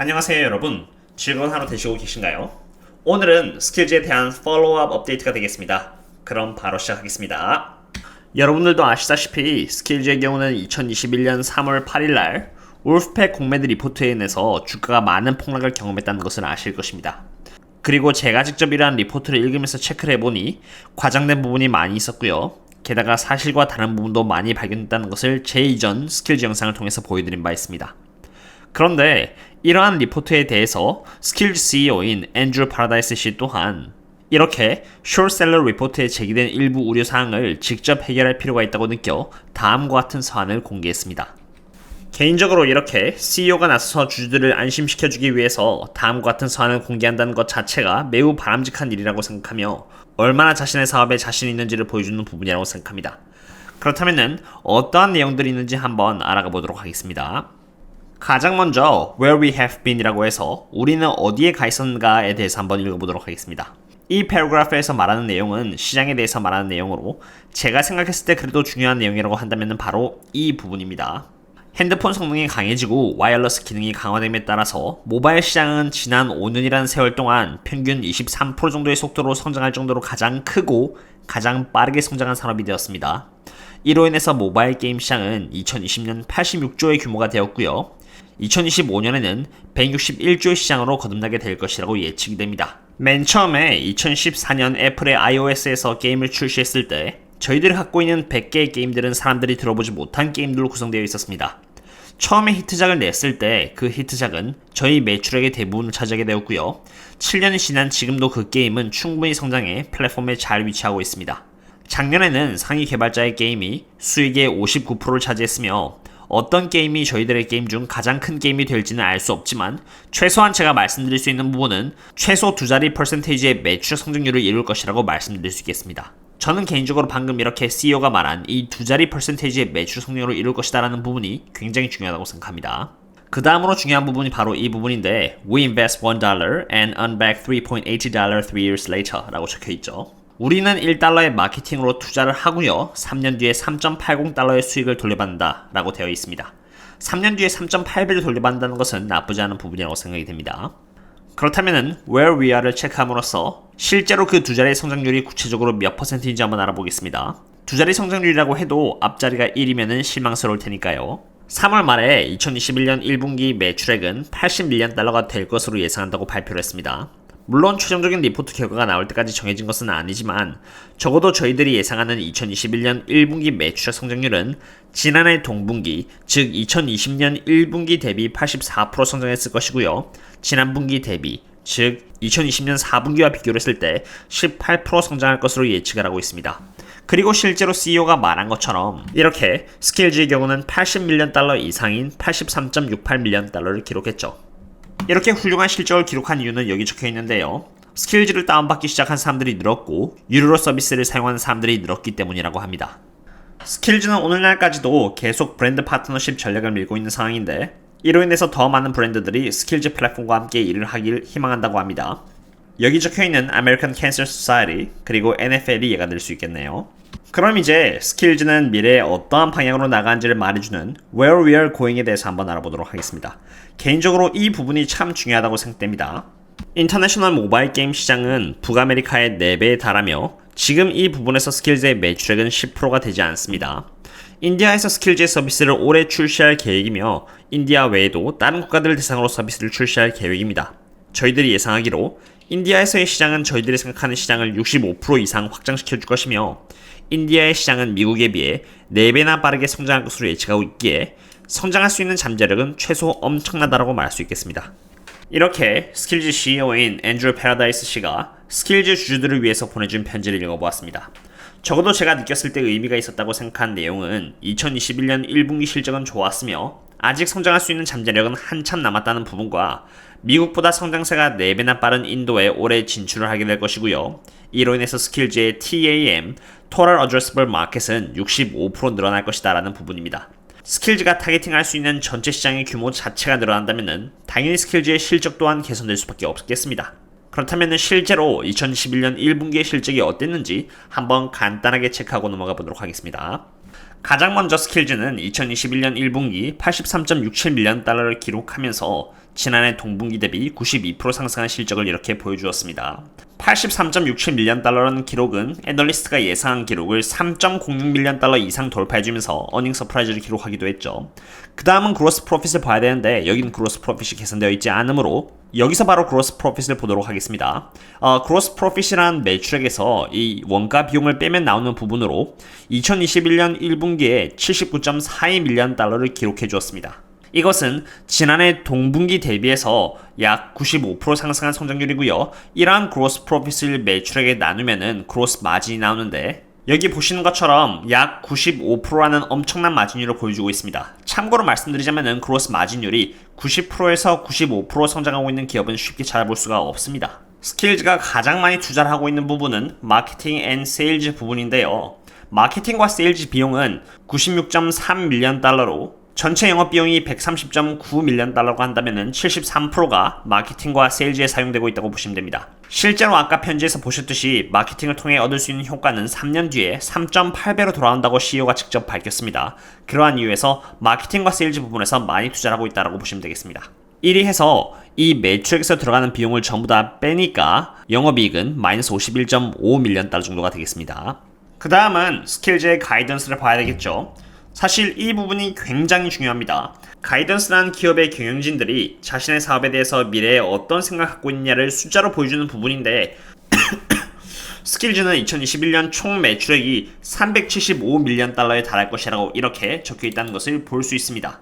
안녕하세요 여러분. 즐거운 하루 되시고 계신가요? 오늘은 스킬즈에 대한 팔로우업 업데이트가 되겠습니다. 그럼 바로 시작하겠습니다. 여러분들도 아시다시피 스킬즈의 경우는 2021년 3월 8일날 울프팩 공매드 리포트에 인해서 주가가 많은 폭락을 경험했다는 것을 아실 것입니다. 그리고 제가 직접 이러한 리포트를 읽으면서 체크를 해보니 과장된 부분이 많이 있었고요. 게다가 사실과 다른 부분도 많이 발견됐다는 것을 제 이전 스킬즈 영상을 통해서 보여드린 바 있습니다. 그런데 이러한 리포트에 대해서 스킬즈 CEO인 앤드루 파라다이스 씨 또한 이렇게 숏셀러 리포트에 제기된 일부 우려 사항을 직접 해결할 필요가 있다고 느껴 다음과 같은 서한을 공개했습니다. 개인적으로 이렇게 CEO가 나서서 주주들을 안심시켜주기 위해서 다음과 같은 서한을 공개한다는 것 자체가 매우 바람직한 일이라고 생각하며 얼마나 자신의 사업에 자신이 있는지를 보여주는 부분이라고 생각합니다. 그렇다면 어떠한 내용들이 있는지 한번 알아가 보도록 하겠습니다. 가장 먼저 where we have been이라고 해서 우리는 어디에 가 있었는가에 대해서 한번 읽어보도록 하겠습니다. 이 패러그래프에서 말하는 내용은 시장에 대해서 말하는 내용으로 제가 생각했을 때 그래도 중요한 내용이라고 한다면 바로 이 부분입니다. 핸드폰 성능이 강해지고 와이어러스 기능이 강화됨에 따라서 모바일 시장은 지난 5년이라는 세월 동안 평균 23% 정도의 속도로 성장할 정도로 가장 크고 가장 빠르게 성장한 산업이 되었습니다. 이로 인해서 모바일 게임 시장은 2020년 86조의 규모가 되었고요. 2025년에는 161조의 시장으로 거듭나게 될 것이라고 예측이 됩니다. 맨 처음에 2014년 애플의 iOS에서 게임을 출시했을 때 저희들이 갖고 있는 100개의 게임들은 사람들이 들어보지 못한 게임들로 구성되어 있었습니다. 처음에 히트작을 냈을 때 그 히트작은 저희 매출액의 대부분을 차지하게 되었고요. 7년이 지난 지금도 그 게임은 충분히 성장해 플랫폼에 잘 위치하고 있습니다. 작년에는 상위 개발자의 게임이 수익의 59%를 차지했으며 어떤 게임이 저희들의 게임 중 가장 큰 게임이 될지는 알 수 없지만 최소한 제가 말씀드릴 수 있는 부분은 최소 두 자리 퍼센테이지의 매출 성장률을 이룰 것이라고 말씀드릴 수 있겠습니다. 저는 개인적으로 방금 이렇게 CEO가 말한 이 두 자리 퍼센테이지의 매출 성장률을 이룰 것이다라는 부분이 굉장히 중요하다고 생각합니다. 그 다음으로 중요한 부분이 바로 이 부분인데 We invest $1 and earn back $3.80 three years later 라고 적혀 있죠. 우리는 1달러의 마케팅으로 투자를 하고요. 3년 뒤에 3.80달러의 수익을 돌려받는다 라고 되어 있습니다. 3년 뒤에 3.8배를 돌려받는다는 것은 나쁘지 않은 부분이라고 생각이 됩니다. 그렇다면은 where we are를 체크함으로써 실제로 그 두 자리의 성장률이 구체적으로 몇 퍼센트인지 한번 알아보겠습니다. 두 자리 성장률이라고 해도 앞자리가 1이면은 실망스러울 테니까요. 3월 말에 2021년 1분기 매출액은 81년 달러가 될 것으로 예상한다고 발표를 했습니다. 물론 최종적인 리포트 결과가 나올 때까지 정해진 것은 아니지만 적어도 저희들이 예상하는 2021년 1분기 매출 성장률은 지난해 동분기 즉 2020년 1분기 대비 84% 성장했을 것이고요. 지난 분기 대비 즉 2020년 4분기와 비교를 했을 때 18% 성장할 것으로 예측을 하고 있습니다. 그리고 실제로 CEO가 말한 것처럼 이렇게 스킬즈의 경우는 80밀리언 달러 이상인 83.68밀리언 달러를 기록했죠. 이렇게 훌륭한 실적을 기록한 이유는 여기 적혀 있는데요. 스킬즈를 다운받기 시작한 사람들이 늘었고 유료로 서비스를 사용하는 사람들이 늘었기 때문이라고 합니다. 스킬즈는 오늘날까지도 계속 브랜드 파트너십 전략을 밀고 있는 상황인데 이로 인해서 더 많은 브랜드들이 스킬즈 플랫폼과 함께 일을 하길 희망한다고 합니다. 여기 적혀 있는 American Cancer Society 그리고 NFL이 예가 될 수 있겠네요. 그럼 이제 스킬즈는 미래에 어떠한 방향으로 나가는지를 말해주는 Where We Are Going에 대해서 한번 알아보도록 하겠습니다. 개인적으로 이 부분이 참 중요하다고 생각됩니다. 인터내셔널 모바일 게임 시장은 북아메리카의 4배에 달하며 지금 이 부분에서 스킬즈의 매출액은 10%가 되지 않습니다. 인디아에서 스킬즈의 서비스를 올해 출시할 계획이며 인디아 외에도 다른 국가들을 대상으로 서비스를 출시할 계획입니다. 저희들이 예상하기로 인디아에서의 시장은 저희들이 생각하는 시장을 65% 이상 확장시켜 줄 것이며 인디아의 시장은 미국에 비해 4배나 빠르게 성장할 것으로 예측하고 있기에 성장할 수 있는 잠재력은 최소 엄청나다라고 말할 수 있겠습니다. 이렇게 스킬즈 CEO인 앤드루 패러다이스 씨가 스킬즈 주주들을 위해서 보내준 편지를 읽어보았습니다. 적어도 제가 느꼈을 때 의미가 있었다고 생각한 내용은 2021년 1분기 실적은 좋았으며 아직 성장할 수 있는 잠재력은 한참 남았다는 부분과 미국보다 성장세가 4배나 빠른 인도에 올해 진출을 하게 될 것이고요. 이로 인해서 스킬즈의 TAM, Total Addressable Market은 65% 늘어날 것이다 라는 부분입니다. 스킬즈가 타겟팅할 수 있는 전체 시장의 규모 자체가 늘어난다면 당연히 스킬즈의 실적 또한 개선될 수밖에 없겠습니다. 그렇다면 실제로 2011년 1분기의 실적이 어땠는지 한번 간단하게 체크하고 넘어가 보도록 하겠습니다. 가장 먼저 스킬즈는 2021년 1분기 83.67밀리언 달러를 기록하면서 지난해 동분기 대비 92% 상승한 실적을 이렇게 보여주었습니다. 83.67밀리언 달러라는 기록은 애널리스트가 예상한 기록을 3.06밀리언 달러 이상 돌파해주면서 어닝 서프라이즈를 기록하기도 했죠. 그 다음은 그로스 프로핏을 봐야 되는데 여기는 그로스 프로핏이 개선되어 있지 않으므로 여기서 바로 그로스 프로핏을 보도록 하겠습니다. 어, 그로스 프로핏이란 매출액에서 이 원가 비용을 빼면 나오는 부분으로 2021년 1분기에 79.42 밀리언 달러를 기록해 주었습니다. 이것은 지난해 동분기 대비해서 약 95% 상승한 성장률이고요. 이러한 그로스 프로핏을 매출액에 나누면은 그로스 마진이 나오는데 여기 보시는 것처럼 약 95%라는 엄청난 마진율을 보여주고 있습니다. 참고로 말씀드리자면은 그로스 마진율이 90%에서 95% 성장하고 있는 기업은 쉽게 찾아볼 수가 없습니다. 스킬즈가 가장 많이 투자를 하고 있는 부분은 마케팅 앤 세일즈 부분인데요. 마케팅과 세일즈 비용은 96.3밀리언 달러로 전체 영업 비용이 130.9밀리언 달러고 한다면 73%가 마케팅과 세일즈에 사용되고 있다고 보시면 됩니다. 실제로 아까 편지에서 보셨듯이 마케팅을 통해 얻을 수 있는 효과는 3년 뒤에 3.8배로 돌아온다고 CEO가 직접 밝혔습니다. 그러한 이유에서 마케팅과 세일즈 부분에서 많이 투자를 하고 있다고 보시면 되겠습니다. 1위 해서 이 매출액에서 들어가는 비용을 전부 다 빼니까 영업이익은 마이너스 51.5밀리언 달러 정도가 되겠습니다. 그 다음은 스킬즈의 가이던스를 봐야 되겠죠. 사실 이 부분이 굉장히 중요합니다. 가이던스란 기업의 경영진들이 자신의 사업에 대해서 미래에 어떤 생각을 갖고 있냐를 숫자로 보여주는 부분인데 스킬즈는 2021년 총 매출액이 375밀리언 달러에 달할 것이라고 이렇게 적혀 있다는 것을 볼 수 있습니다.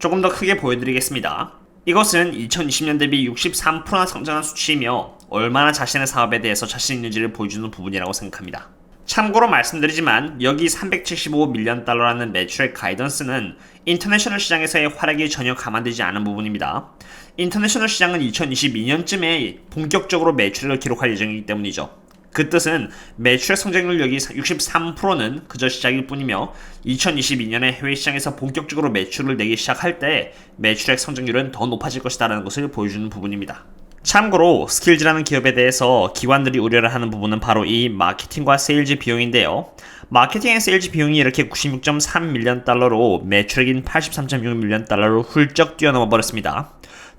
조금 더 크게 보여드리겠습니다. 이것은 2020년 대비 63%나 성장한 수치이며 얼마나 자신의 사업에 대해서 자신 있는지를 보여주는 부분이라고 생각합니다. 참고로 말씀드리지만 여기 375 밀리언 달러라는 매출액 가이던스는 인터내셔널 시장에서의 활약이 전혀 감안되지 않은 부분입니다. 인터내셔널 시장은 2022년쯤에 본격적으로 매출을 기록할 예정이기 때문이죠. 그 뜻은 매출의 성장률 여기 63%는 그저 시작일 뿐이며 2022년에 해외 시장에서 본격적으로 매출을 내기 시작할 때 매출액 성장률은 더 높아질 것이다라는 것을 보여주는 부분입니다. 참고로 스킬즈라는 기업에 대해서 기관들이 우려를 하는 부분은 바로 이 마케팅과 세일즈 비용인데요. 마케팅 앤 세일즈 비용이 이렇게 96.3밀리언 달러로 매출액인 83.6밀리언 달러로 훌쩍 뛰어넘어 버렸습니다.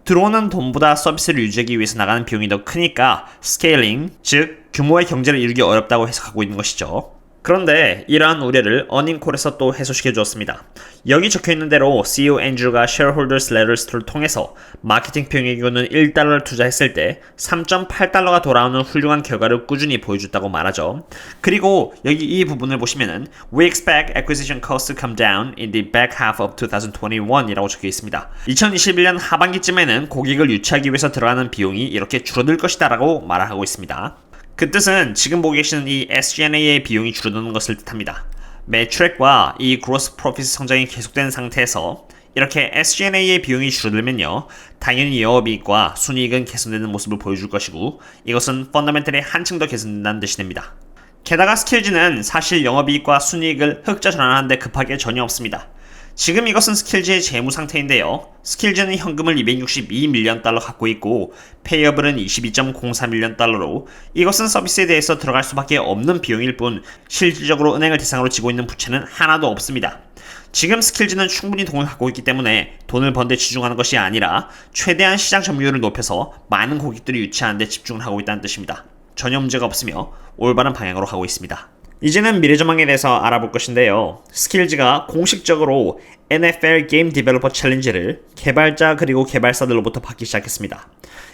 들어오는 돈보다 서비스를 유지하기 위해서 나가는 비용이 더 크니까 스케일링, 즉 규모의 경제를 이루기 어렵다고 해석하고 있는 것이죠. 그런데 이러한 우려를 어닝콜에서 또 해소시켜 주었습니다. 여기 적혀 있는 대로 CEO 앤드류가 shareholders letters를 통해서 마케팅 경우는 1달러를 투자했을 때 3.8달러가 돌아오는 훌륭한 결과를 꾸준히 보여줬다고 말하죠. 그리고 여기 이 부분을 보시면은 We expect acquisition costs to come down in the back half of 2021이라고 적혀 있습니다. 2021년 하반기쯤에는 고객을 유치하기 위해서 들어가는 비용이 이렇게 줄어들 것이다라고 말하고 있습니다. 그 뜻은 지금 보고 계시는 이 SG&A의 비용이 줄어드는 것을 뜻합니다. 매출액과 이 그로스 프로핏 성장이 계속된 상태에서 이렇게 SG&A의 비용이 줄어들면요. 당연히 영업이익과 순이익은 개선되는 모습을 보여줄 것이고 이것은 펀더멘털이 한층 더 개선된다는 뜻이 됩니다. 게다가 스킬즈는 사실 영업이익과 순이익을 흑자 전환하는데 급하게 전혀 없습니다. 지금 이것은 스킬즈의 재무 상태인데요. 스킬즈는 현금을 262밀리언 달러 갖고 있고 페이어블은 22.04밀리언 달러로 이것은 서비스에 대해서 들어갈 수밖에 없는 비용일 뿐 실질적으로 은행을 대상으로 지고 있는 부채는 하나도 없습니다. 지금 스킬즈는 충분히 돈을 갖고 있기 때문에 돈을 번데 집중하는 것이 아니라 최대한 시장 점유율을 높여서 많은 고객들이 유치하는 데 집중을 하고 있다는 뜻입니다. 전혀 문제가 없으며 올바른 방향으로 가고 있습니다. 이제는 미래 전망에 대해서 알아볼 것인데요. 스킬즈가 공식적으로 NFL 게임 디벨로퍼 챌린지를 개발자 그리고 개발사들로부터 받기 시작했습니다.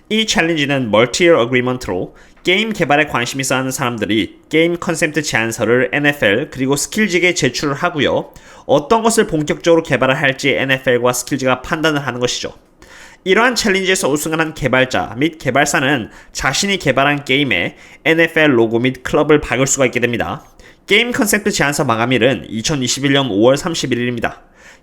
이 챌린지는 멀티어 어그리먼트로 게임 개발에 관심 있어 하는 사람들이 게임 컨셉트 제안서를 NFL 그리고 스킬즈에게 제출을 하고요. 어떤 것을 본격적으로 개발을 할지 NFL과 스킬즈가 판단을 하는 것이죠. 이러한 챌린지에서 우승을 한 개발자 및 개발사는 자신이 개발한 게임에 NFL 로고 및 클럽을 박을 수가 있게 됩니다. 게임 컨셉트 제안서 마감일은 2021년 5월 31일입니다.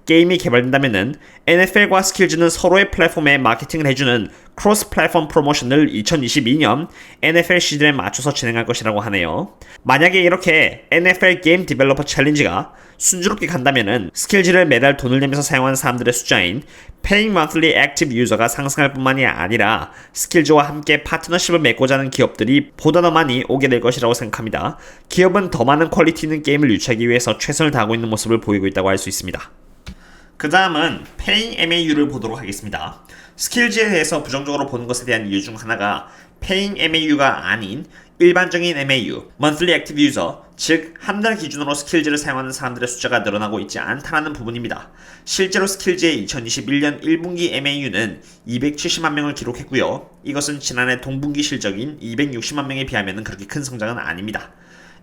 게임이 개발된다면은 NFL과 스킬즈는 서로의 플랫폼에 마케팅을 해주는 크로스 플랫폼 프로모션을 2022년 NFL 시즌에 맞춰서 진행할 것이라고 하네요. 만약에 이렇게 NFL 게임 디벨로퍼 챌린지가 순조롭게 간다면은 스킬즈를 매달 돈을 내면서 사용하는 사람들의 숫자인 Paying Monthly Active User가 상승할 뿐만이 아니라 스킬즈와 함께 파트너십을 맺고자 하는 기업들이 보다 더 많이 오게 될 것이라고 생각합니다. 기업은 더 많은 퀄리티 있는 게임을 유치하기 위해서 최선을 다하고 있는 모습을 보이고 있다고 할 수 있습니다. 그 다음은 Paying MAU를 보도록 하겠습니다. 스킬즈에 대해서 부정적으로 보는 것에 대한 이유 중 하나가 Paying MAU가 아닌 일반적인 MAU, Monthly Active User, 즉 한 달 기준으로 스킬즈를 사용하는 사람들의 숫자가 늘어나고 있지 않다는 부분입니다. 실제로 스킬즈의 2021년 1분기 MAU는 270만 명을 기록했고요. 이것은 지난해 동분기 실적인 260만 명에 비하면 그렇게 큰 성장은 아닙니다.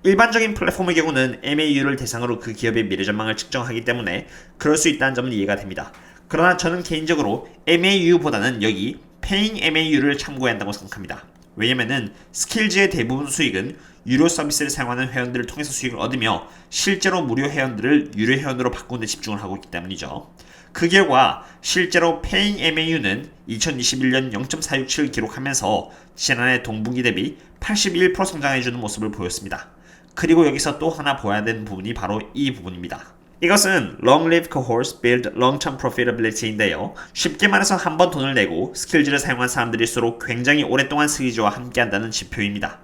일반적인 플랫폼의 경우는 MAU를 대상으로 그 기업의 미래 전망을 측정하기 때문에 그럴 수 있다는 점은 이해가 됩니다. 그러나 저는 개인적으로 MAU보다는 여기 Paying MAU를 참고해야 한다고 생각합니다. 왜냐면은 스킬즈의 대부분 수익은 유료 서비스를 사용하는 회원들을 통해서 수익을 얻으며 실제로 무료 회원들을 유료 회원으로 바꾸는 데 집중을 하고 있기 때문이죠. 그 결과 실제로 Paying MAU는 2021년 0.467을 기록하면서 지난해 동분기 대비 81% 성장해주는 모습을 보였습니다. 그리고 여기서 또 하나 보아야 되는 부분이 바로 이 부분입니다. 이것은 Long Live Cohorts Build Long-Term Profitability인데요. 쉽게 말해서 한 번 돈을 내고 스킬즈를 사용한 사람들일수록 굉장히 오랫동안 스킬즈와 함께한다는 지표입니다.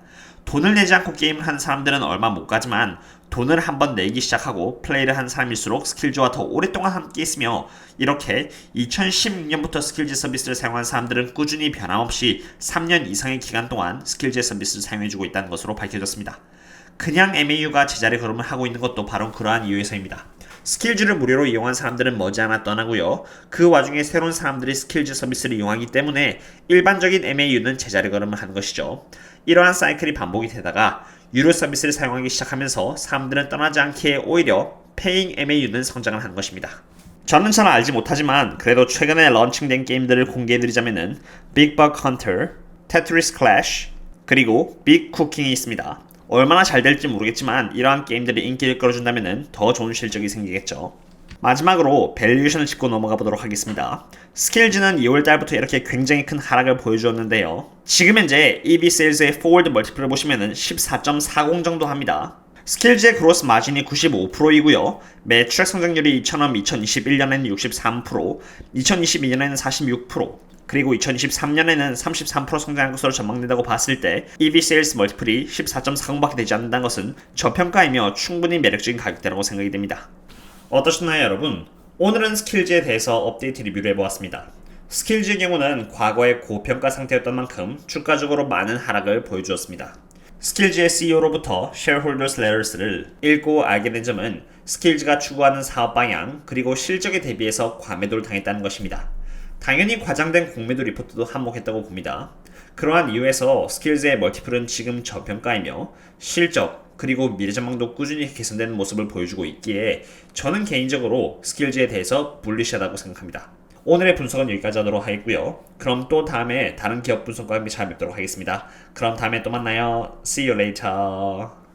돈을 내지 않고 게임을 하는 사람들은 얼마 못 가지만 돈을 한 번 내기 시작하고 플레이를 한 사람일수록 스킬즈와 더 오랫동안 함께 있으며 이렇게 2016년부터 스킬즈 서비스를 사용한 사람들은 꾸준히 변함없이 3년 이상의 기간 동안 스킬즈 서비스를 사용해주고 있다는 것으로 밝혀졌습니다. 그냥 MAU가 제자리 걸음을 하고 있는 것도 바로 그러한 이유에서입니다. 스킬즈를 무료로 이용한 사람들은 머지않아 떠나고요. 그 와중에 새로운 사람들이 스킬즈 서비스를 이용하기 때문에 일반적인 MAU는 제자리 걸음을 하는 것이죠. 이러한 사이클이 반복이 되다가 유료 서비스를 사용하기 시작하면서 사람들은 떠나지 않기에 오히려 페잉 MAU는 성장을 한 것입니다. 저는 잘 알지 못하지만 그래도 최근에 런칭된 게임들을 공개해드리자면은 빅버그 헌터, 테트리스 클래시, 그리고 빅 쿠킹이 있습니다. 얼마나 잘 될지 모르겠지만 이러한 게임들이 인기를 끌어준다면 더 좋은 실적이 생기겠죠. 마지막으로 밸류에이션을 짚고 넘어가 보도록 하겠습니다. 스킬즈는 2월 달부터 이렇게 굉장히 큰 하락을 보여주었는데요. 지금 현재 EV 세일즈의 포워드 멀티플을 보시면은 14.40 정도 합니다. 스킬즈의 그로스 마진이 95%이고요. 매출액 성장률이 이처럼 2021년에는 63%, 2022년에는 46%, 그리고 2023년에는 33% 성장할 것으로 전망된다고 봤을 때 EV 세일스 멀티플이 14.40밖에 되지 않는다는 것은 저평가이며 충분히 매력적인 가격대라고 생각이 됩니다. 어떠셨나요 여러분? 오늘은 스킬즈에 대해서 업데이트 리뷰를 해보았습니다. 스킬즈의 경우는 과거에 고평가 상태였던 만큼 주가적으로 많은 하락을 보여주었습니다. 스킬즈의 CEO로부터 Shareholders Letters를 읽고 알게 된 점은 스킬즈가 추구하는 사업 방향 그리고 실적에 대비해서 과매도를 당했다는 것입니다. 당연히 과장된 공매도 리포트도 한몫했다고 봅니다. 그러한 이유에서 스킬즈의 멀티플은 지금 저평가이며 실적 그리고 미래 전망도 꾸준히 개선되는 모습을 보여주고 있기에 저는 개인적으로 스킬즈에 대해서 불리시하다고 생각합니다. 오늘의 분석은 여기까지 하도록 하겠고요. 그럼 또 다음에 다른 기업 분석과 함께 잘 뵙도록 하겠습니다. 그럼 다음에 또 만나요. See you later.